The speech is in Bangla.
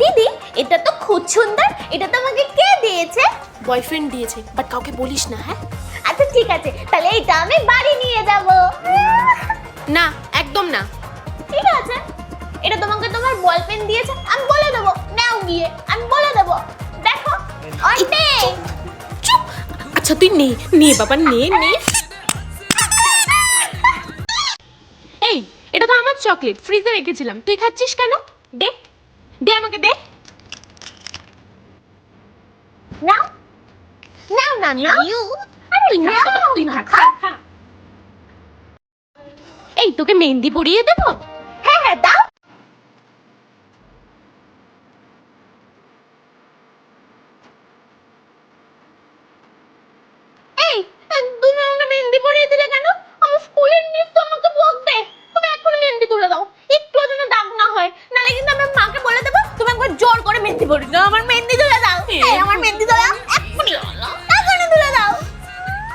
দিদি এটা তো খুব সুন্দর। এটা তোমাকে কে দিয়েছে? বয়ফ্রেন্ড দিয়েছে বাট কাউকে বলিস না হ্যাঁ? আচ্ছা ঠিক আছে। তাহলে এটা আমি বাড়ি নিয়ে যাব। না একদম না। ঠিক আছে। এটা তোমাকে তোমার বয়ফ্রেন্ড দিয়েছে আমি বলে দেবো। নাও গিয়ে আমি বলে দেবো। দেখো অনেক। চুপ আচ্ছা তুই নে নে বাবা নে নে। এই এটা তো আমার চকলেট ফ্রিজে রেখেছিলাম। তুই খাচ্ছিস কেন? দে। দে আমাকে দে। নাও। নাও না নাও। খা, তুই খা, খা, খা। এই তোকে মেহেন্দি পরিয়ে দেবো হ্যাঁ হ্যাঁ দাও এই তুমি আমাকে মেহেন্দি পরিয়ে দিলে কেন আমার স্কুলের মিস তো আমাকে বকবে তুমি এখন মেহেন্দি তুলে দাও একটু যেন দাগ না হয় নাহলে কিন্তু আমার মাকে বলে দেবো তুমি একবার জোর করে মেহেন্দি পড়ি না আমার মেয়ে